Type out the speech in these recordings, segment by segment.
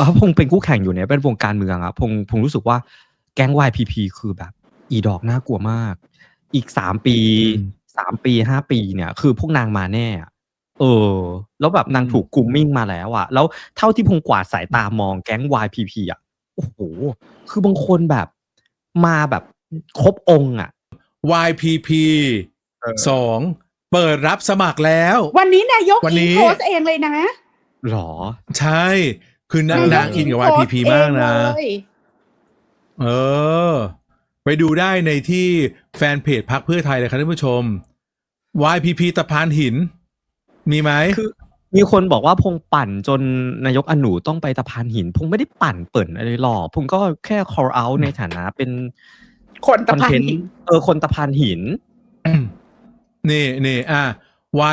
ว่าพงเป็นคู่แข่งอยู่เนี่ยเป็นวงการเมืองอะพงพงรู้สึกว่าแก๊ง YPP คือแบบ อีดอกน่ากลัวมาก อีกสามปีอืมสามปีห้าปีเนี่ย คือพวกนางมาแน่อะเออ แล้วแบบนางถูกกลุ่มมิ่งมาแล้วอะแล้วเท่าที่พงกวาดสายตามองแก๊ง YPP อะโอ้โห คือบางคนแบบมาแบบครบองค์อะ YPP เออสองเปิดรับสมัครแล้ว วันนี้นายกวันอินี้งโพสต์เองเลยนะหรอ ใช่ คือนางยนางอินกับโพสต์ YPP มากนะเองเลยเออ ไปดูได้ในที่แฟนเพจพักเพื่อไทยเลยครับท่านผู้ชม YPP ตะพานหิน มีไหมคือ มีคนบอกว่าพงปั่นจนนายกอนุต้องไปตะพานหิน พงไม่ได้ปั่นเปิ่นอะไรหรอกพงก็แค่ call out ในฐานะเป็นคนคตะอนพันเทนต์หิน เออ คนตะพานหิน นี่นี่อะ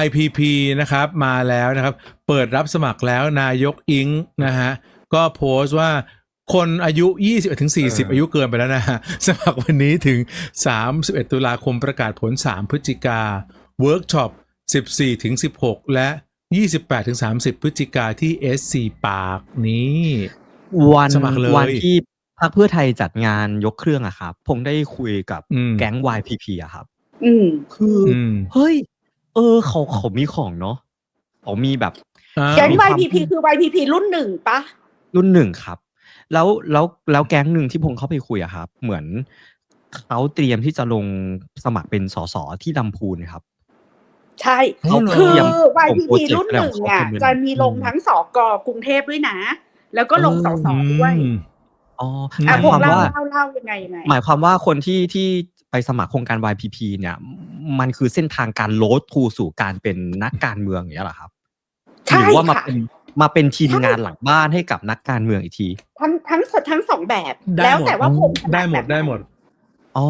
YPP นะครับมาแล้วนะครับ เปิดรับสมัครแล้วนายกอิงนะฮะก็โพสต์ว่าคนอายุ21ถึง40เออออายุเกินไปแล้วนะฮะสมัครวันนี้ถึง 31 ตุลาคมประกาศผล 3 พฤศจิกาเวิร์กช็อป 14ถึง16 และ 28ถึง30 พฤศจิกาที่ SC Park นี้วันสมัครเลยวันที่พรรคเพื่อไทยจัดงานยกเครื่องอะครับพงได้คุยกับอืมแก๊ง YPP อะครับ อืมคือออืมเฮ้ย เออ เขาเขามีของเนาะเขามีแบบอ้าวแก๊งมีความ YPP คือ YPP รุ่นหนึ่งปะ รุ่นหนึ่งครับ แล้วแล้วแล้วแก๊งหนึ่งที่พงเข้าไปคุยอะครับ เหมือนเขาเตรียมที่จะลงสมัครเป็นสสที่ลำพูนครับ ใช่ อ๋อเหรอ คือเตรียม YPP โปรเจกต์รุ่นหนึ่งอะอะไรของเขาจะมีลงอืมทั้งสกกรุงเทพด้วยนะ แล้วก็ลงเออสสด้วยอืม อ๋อหอะมายพคววามกเล่าว่า เล่าเล่ายังไงยังไง หมายความว่าคนที่ที่ไปสมัครโครงการ YPP เนี่ย มันคือเส้นทางการโลดทูสู่การเป็นนักการเมืองอย่างนี้ยเหรอครับใช่หรืว่ามาค่ะเป็นมาเป็นทีมใช่งานหลังบ้านให้กับนักการเมืองอีกที ทั้งทั้งทั้งสองแบบได้แล้วหมดแต่ว่าพงถนัได้หมแบดบได้หมดอ๋อ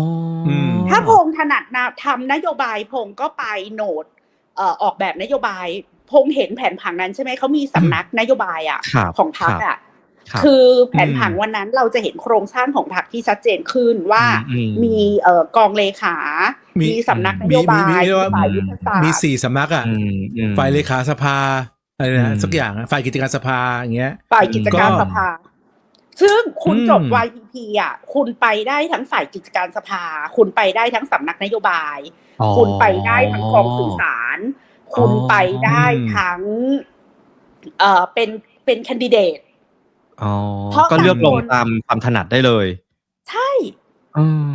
อมถ้าพงถนัดนะทำนโยบายพงก็ไปโหนดเอ่อออกแบบนโยบายพงเห็นแผนผังนั้นใช่ไหมเขามีสำนักนโยบายอะครับของพรรคครับอะ ครับคือแผนผังอืมวันนั้นเราจะเห็นโครงสร้างของพรรคที่ชัดเจนขึ้นว่าอืมมีเอ่อกองเลขา มีมีสำนักนมีโยบามียมีเรียกว่าฝ่ายยุทธศาสตร์มีสี่สำนักอะอืมอืมฝ่ายเลขาสภาอะไรอืนะมสักอย่างอะฝ่ายกิจการสภาอย่างเงี้ย ฝ่ายกิจการก็สภา ซึ่งคุณอืมจบ YPP อะ คุณไปได้ทั้งฝ่ายกิจการสภา คุณไปได้ทั้งสำนักนโยบายอ๋อคุณไปได้ทั้งกองสื่อสาร คุณไปได้ทั้ง เอ่อเป็นเป็นแคนดิเดต อ๋อ เพราะก็เลือกลงบางคนตามความถนัดได้เลย ใช่อืม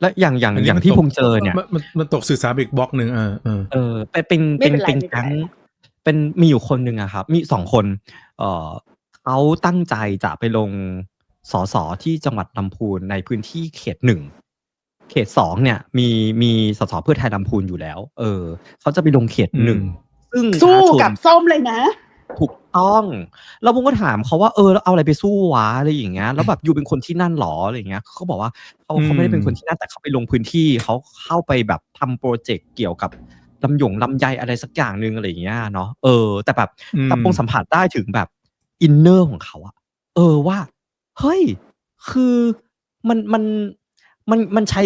และอย่างอย่างนนี้อย่างมันที่ตกพงเจอเนี่ย มันมันมันตกสื่อสารอีกบล็อกหนึ่งเออเออ เออเป็นเป็นไม่เป็นเป็นไรเป็นไม่เป็นแก๊งไร เป็นมีอยู่คนหนึ่งอะครับ มีสองคน เออเขาตั้งใจจะไปลงสสที่จังหวัดลำพูนในพื้นที่เขตหนึ่งเขตสองเนี่ย มีมีสสเพื่อไทยลำพูนอยู่แล้ว เออเขาจะไปลงเขตหนึ่งอืมซึ่งสู้ท้าชน กับส้มเลยนะ ถูกต้องแล้วผมก็ถามเขาว่าเออแล้วเอาอะไรไปสู้วะอะไรอย่างเงี้ยแล้วแบบอยู่เป็นคนที่นั่นหรออะไรอย่างเงี้ยเขาบอกว่าเขาอืมเขาไม่ได้เป็นคนที่นั่นแต่เขาไปลงพื้นที่เขาเข้าไปแบบทำโปรเจกต์เกี่ยวกับลำหยงลำไยอะไรสักอย่างหนึ่งอะไรอย่างเงี้ยเนาะเออ แต่แบบอืมแต่พงสัมผัสได้ถึงแบบอินเนอร์ของเขาอะเออว่า เฮ้ย คือมันมันมันมันใช้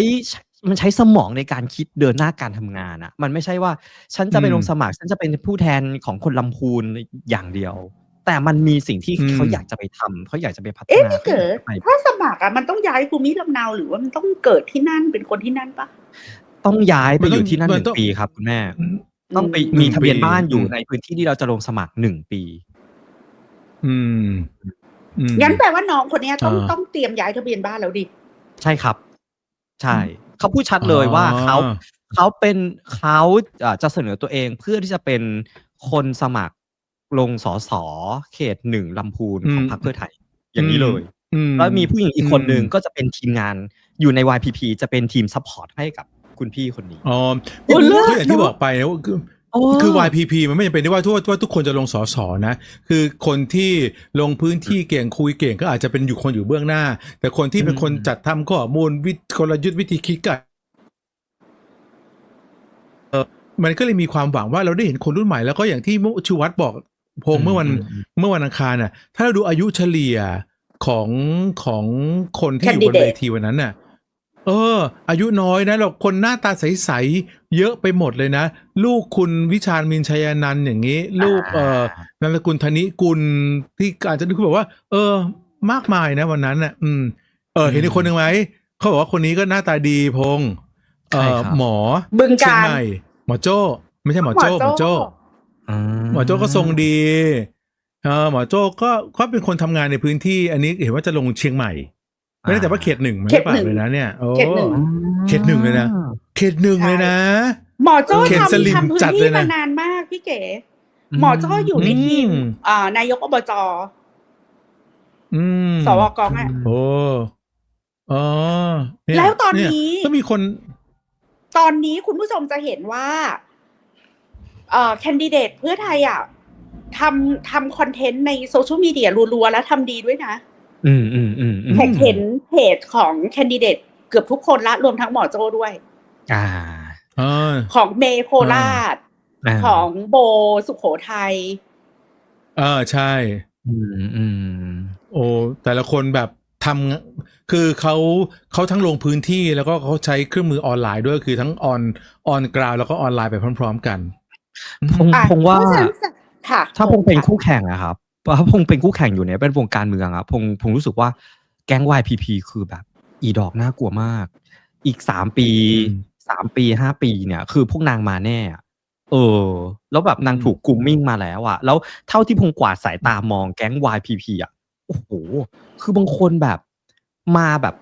มันใช้สมองในการคิดเดินหน้าการทำงานอะมันไม่ใช่ว่า ฉันจะไปลงสมัคร ฉันจะเป็นผู้แทนของคนลำพูนอย่างเดียว แต่มันมีสิ่งที่อืมเขาอยากจะไปทำเขาอยากจะไปพัฒเอ๊ะนาพี่เกิดขาอยากจะไปถ้าสมัครอะมันต้องย้ายภูมิลำเนาหรือว่ามันต้องเกิดที่นั่นเป็นคนที่นั่นปะต้องย้ายไปมันอต้องยู่ที่นั่นหมันนึ่งต้องปีครับคุณแม่ ต้องไปหนึ่มีงทะเบียนปีบ้านอยู่อืมในพื้นที่ที่เราจะลงสมัครหนึ่งปี อืมอืมงั้นแปลว่าน้องคนเนี้ยต้องอ่าต้องเตรียมย้ายทะเบียนบ้านแล้วดิ ใช่ครับ ใช่ เขาพูดชัดเลยอ๋อว่าเขาเขาเป็นเขาอ่าจะเสนอตัวเองเพื่อที่จะเป็นคนสมัครลงสสเขตหนึ่งลำพูนของพรรคเพื่อไทย อย่างนี้เลยอืแล้วมีผู้หญิงอีกคนนึงอืมก็จะเป็นทีมงานอยู่ใน YPP จะเป็นทีมซัพพอร์ตให้กับคุณพี่คนนี้อ๋อโอ้เลิศก็อย่างที่เนอะบอกไปนะว่าคือโอ้ คือ YPP มันไม่จำเป็นที่ว่าทุกว่าทุกคนจะลงสอสอนะ คือคนที่ลงพื้นที่เก่งคุยเก่งก็อาจจะเป็นอยู่คนอยู่เบื้องหน้า แต่คนที่เป็นคนจัดทำข้อมูลวิธีกลยุทธ์วิธีคิดก็เออมันก็เลยมีความหวังว่าเราได้เห็นคนรุ่นใหม่แล้วก็อย่างที่มุชูวัตรบอกพงษ์เมื่อวันเมื่อวันอังคารน่ะ ถ้าเราดูอายุเฉลี่ยของของคนที่อยู่บน Candidate เวทีวันนั้นน่ะ เออ อายุน้อยนะเราคนหน้าตาใสๆเยอะไปหมดเลยนะ ลูกคุณวิชาญมินชัยนันท์อย่างนี้ ลูกเออนามสกุลธนิกุลที่อาจจะนึกบอกว่า เออ มากมายนะวันนั้นน่ะ อืม เออ เห็นอีกคนหนึ่งไหมเขาบอกว่าคนนี้ก็หน้าตาดีพงษ์เอใช่อครับหมอบึงเชียงการใหม่หมอโจ้ไม่ใช่หมอโจ้หมอโจ้หมอโจ้ก็ทรงดีเออหมอโจ้ก็ก็เป็นคนทำงานในพื้นที่ อันนี้เห็นว่าจะลงเชียงใหม่ ไม่แน่ใจว่าเขตหนึ่งไหมเขตเปล่าหนึ่งเลยนะเนี่ยโอ้เขตหนึ่งเขตหนึ่งเลยนะเขตหนึ่งเลยนะ หมอโจ้เขียนสลิมทำทำพื้นจัดเลที่ยนะมานานมากพี่เก๋หมอโจ้อยู่ในทีมอืมอ่านายกอบจอืมสวกองอะโอ้อ๋อเนี่ยแล้วตอนนี้เยก็มีคน ตอนนี้คุณผู้ชมจะเห็นว่าเอ่อแคนดิเดตเพื่อไทยอะทำทำคอนเทนต์ในโซเชียลมีเดียรัวๆ แล้วทำดีด้วยนะ อืมอืมอืมอืมแท็กเห็นเพจของแคนดิเดตเกือบทุกคนละรวมทั้งหมอโจ้ด้วย อ่าอ่าของเมย์โคราชาของโบสุโขทัยอ่าใช่ อืมอืมโอ้แต่ละคนแบบทำคือเขาเขาทั้งลงพื้นที่แล้วก็เขาใช้เครื่องมือออนไลน์ด้วยคือทั้งออนออนกราวแล้วก็ออนไลน์ไปพร้อม ๆ กันพงอะพงว่าเพระฉะนั้นค่ะถ้าพงเป็นคู่แข่งอะครับ ถ้าพงเป็นคู่แข่งอยู่เนี่ยเป็นวงการเมืองอะพงพงรู้สึกว่าแก๊ง YPP คือแบบ อีดอกน่ากลัวมาก อีกสามปีอืมสามปีห้าปีเนี่ย คือพวกนางมาแน่อะเออ แล้วแบบนางถูกกลุ่มมิ่งมาแล้วอะแล้วเท่าที่พงกวาดสายตามองแก๊ง YPP อะโอ้โห คือบางคนแบบมาแบบ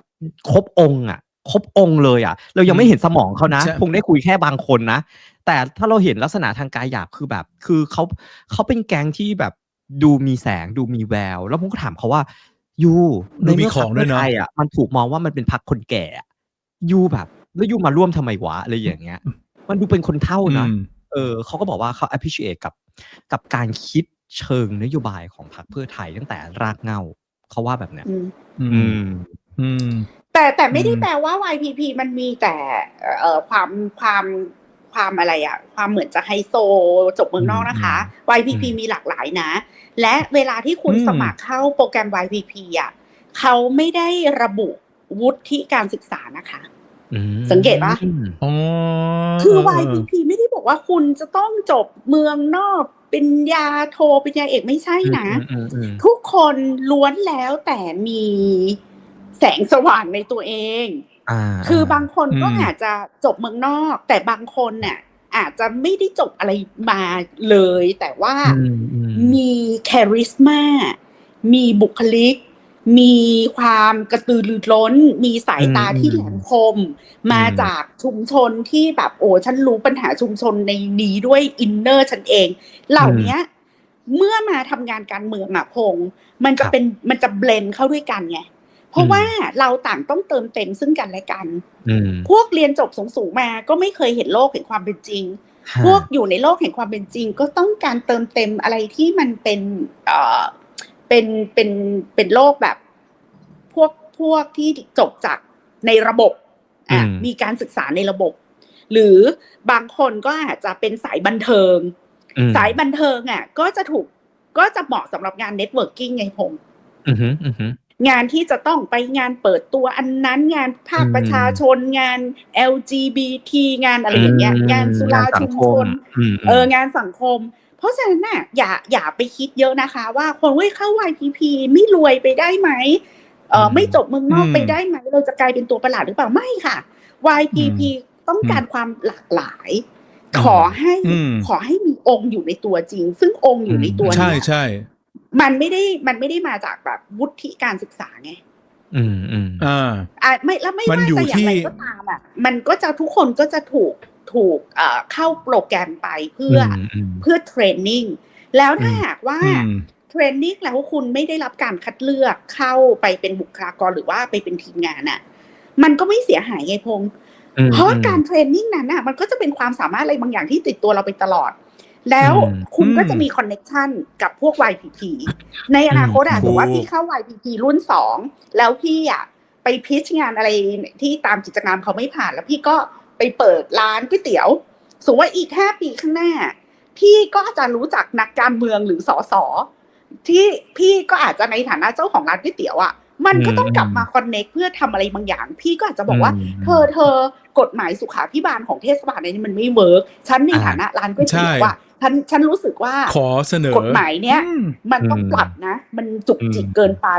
ครบองค์อะครบองค์เลยอะเรายังไม่เห็นสมองเขานะใช่พงได้คุยแค่บางคนนะ แต่ถ้าเราเห็นลักษณะทางกายหยาบคือแบบ คือเขาเขาเป็นแก๊งที่แบบ ดูมีแสงดูมีแวว แล้วผมก็ถามเขาว่ายูดูมีในเของด้วยเนอะพรรคพื่ไทอะมันถูกมองว่ามันเป็นพรรคคนแก่อะยูแบบ แล้วยูมาร่วมทำไมวะอะไรอย่างเงี้ย มันดูเป็นคนเท่านะอืมเออเขาก็บอกว่าเขา appreciate กับ กับการคิดเชิงนโยบายของพรรคเพื่อไทยตั้งแต่รากเหง้าเขาว่าแบบเนี้ยอืม อือืมมอืมแต่แต่ไม่ได้อืมแปลว่า YPP มันมีแต่ เอ่อความความ ความอะไรอะความเหมือนจะไฮโซจบเมืองนอกนะคะ YPP อืมมีหลากหลายนะ และเวลาที่คุณอืมสมัครเข้าโปรแกรม YPP อะเขาไม่ได้ระบุวุฒิการศึกษานะคะอืมสังเกตปะอ๋อคือเ YPP ไม่ได้บอกว่าคุณจะต้องจบเมืองนอกเป็นยาโทเป็นยาเอกไม่ใช่นะอืมอืมอืมทุกคนล้วนแล้วแต่มีแสงสว่างในตัวเองอ่า คือบางคนก็อืมอาจจะจบเมืองนอก แต่บางคนเนี่ยอาจจะไม่ได้จบอะไรมาเลย แต่ว่าอืมอืมมีแคริสมามีบุคลิก มีความกระตือรือร้น มีสายตาอืมที่แหลมคม มาอืมจากชุมชนที่แบบโอ้ฉันรู้ปัญหาชุมชนในนี้ด้วยอินเนอร์ฉันเอง เหล่าเนี้ยเมื่อมาทำงานการเมืองอะพงษ์มันจะครับเป็นมันจะเบลนเข้าด้วยกันไง เพราะอืมว่าเราต่างต้องเติมเต็มซึ่งกันและกันอืมพวกเรียนจบสูงๆมาก็ไม่เคยเห็นโลกแห่งความเป็นจริง พวกอยู่ในโลกแห่งความเป็นจริง ก็ต้องการเติมเต็มอะไรที่มันเป็นเอ่อเป็นเป็นเป็นโลกแบบ พวกพวกที่จบจากในระบบอะอืมมีการศึกษาในระบบ หรือบางคนก็อาจจะเป็นสายบันเทิงอืมสายบันเทิงอะ ก็จะถูกก็จะเหมาะสำหรับงานเน็ตเวิร์กิ่งไงพงษ์อืมอืมอืม งานที่จะต้องไปงานเปิดตัวอันนั้นงานภาคอืมประชาชนงาน LGBT งานอะไรอย่างเงี้ยงานสุราชุมชนมเอองานสังคม เพราะฉะนั้นน่ะอย่าอย่าไปคิดเยอะนะคะ ว่าคนเว้ยเข้า YPP ไม่รวยไปได้ไหมเออไม่จบเมืองนอกอืมไปได้ไหม เราจะกลายเป็นตัวประหลาดหรือเปล่าไม่ค่ะ YPP ต้องการความหลากหลาย ขอให้อืมขอให้มีองค์อยู่ในตัวจริง ซึ่งองค์อยู่ในตัวใช่เนี่ยใช่ มันไม่ได้มันไม่ได้มาจากแบบวุฒิการศึกษาไง อืมอืมอ่าอะไม่แล้วไม่มันว่าอยู่จะอย่างไรที่ก็ตามอะมันก็จะทุกคนก็จะถูกถูกเอ่อเข้าโปรแกรมไปเพื่ออมอืมเพื่อเทรนนิ่งแล้วถ้าอืมหากว่าอืมเทรนนิ่งแล้วคุณไม่ได้รับการคัดเลือกเข้าไปเป็นบุคลากรหรือว่าไปเป็นทีมงานอะ มันก็ไม่เสียหายไงพงษ์อืมเพราะการเทรนนิ่งนั้นอะ มันก็จะเป็นความสามารถอะไรบางอย่างที่ติดตัวเราไปตลอด แล้วอืมคุณก็อืมจะมีคอนเน็ชันกับพวก YPP ในอนาคตอะอืมสมมติว่าถูกพี่เข้า YPP รุ่นสองแล้วพี่อะไปพิชงานอะไรที่ตามกิจกรรมเขาไม่ผ่าน แล้วพี่ก็ไปเปิดร้านก๋วยเตี๋ยวสมมติว่าอีกห้าปีข้างหน้า พี่ก็จะรู้จักนักการเมืองหรือสสที่พี่ก็อาจจะในฐานะเจ้าของร้านก๋วยเตี๋ยวอะมันก็ต้องอืมกลับมาคอนเน็กเพื่อทำอะไรบางอย่าง พี่ก็อาจจะบอกว่าอืมเธอเธอกฎหมายสุขาพิบาลของเทศบาลอันนี้มันไม่เวิร์กฉันในอ่าฐานะร้านก๋วยเตี๋ยวใช่ว่า ฉันฉันรู้สึกว่าขอเสนอกฎหมายเนี้ยอืมมันต้องอืมปรับนะ มันจุกจิกอืมเกินไป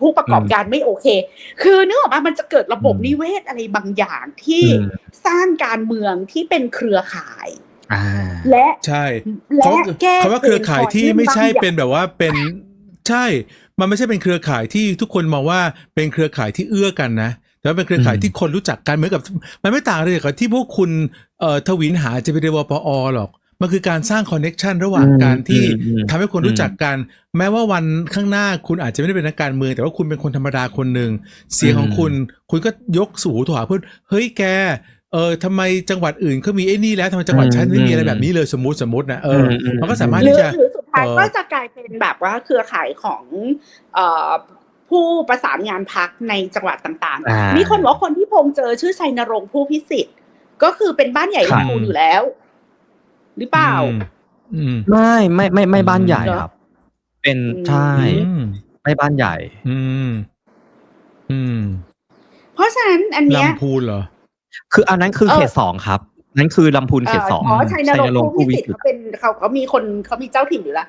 ผู้ประกอบการไม่โอเค คือนึกออกมามันจะเกิดระบบอืมนิเวศอะไรบางอย่างที่อืมสร้างการเมืองที่เป็นเครือข่ายอ่าและใช่และเขาแก้คำว่าเครือข่ายที่ไม่ใช่บางอย่างเป็นแบบว่าเป็นใช่ มันไม่ใช่เป็นเครือข่ายที่ทุกคนมองว่าเป็นเครือข่ายที่เอื้อกันนะแต่ว่าเป็นเครือข่ายอืมที่คนรู้จักกันเหมือนกับ มันไม่ต่างเลยกับที่พวกคุณเอ่อทวินหาจะไปเรียนวปอหรอก มันคือการสร้างคอนเน็ชันระหว่างการที่อืมอืมทำให้คนรู้จักกัน แม้ว่าวันข้างหน้าคุณอาจจะไม่ได้เป็นนักการเมือง แต่ว่าคุณเป็นคนธรรมดาคนหนึ่งเสียงของคุณ คุณก็ยกสู่หูโทรหาเพื่อนเฮ้ยแกเออทำไมจังหวัดอื่นเขามีไอ้นี่แล้วทำไมจังหวัดฉันไม่มีอะไรแบบนี้เลยสมมติสมมตินะเอออมมันก็สามารถหรืที่อจะหรือสุดท้ายเอ่อก็จะกลายเป็นแบบว่าเครือข่ายของเอ่อผู้ประสานงานพักในจังหวัดต่างอ่าๆมีคนบอกว่าคนที่พงเจอชื่อชัยนรงค์ผู้พิสิทธิ์ก็คือเป็นบ้านใหญ่ครัลำบพูนอยู่แล้ว หรือเปล่าอืมอืม ไม่ไม่ไม่ไม่บ้านใหญ่เหรอ ครับ เป็นอืมใช่อื มไม่บ้านใหญ่ อืมอืมเพราะฉะนั้นอันเนี้ย ลำพูนเหรอ คืออันนั้นคือเออ เขตสองครับ นั่นคือลำพูนเขตสอง อ๋อชัยนรงค์ค์ผู้พิสิทธิ์วิเขาเป็นเขาเขามีคนเขามีเจ้าถิ่นอยู่แล้ว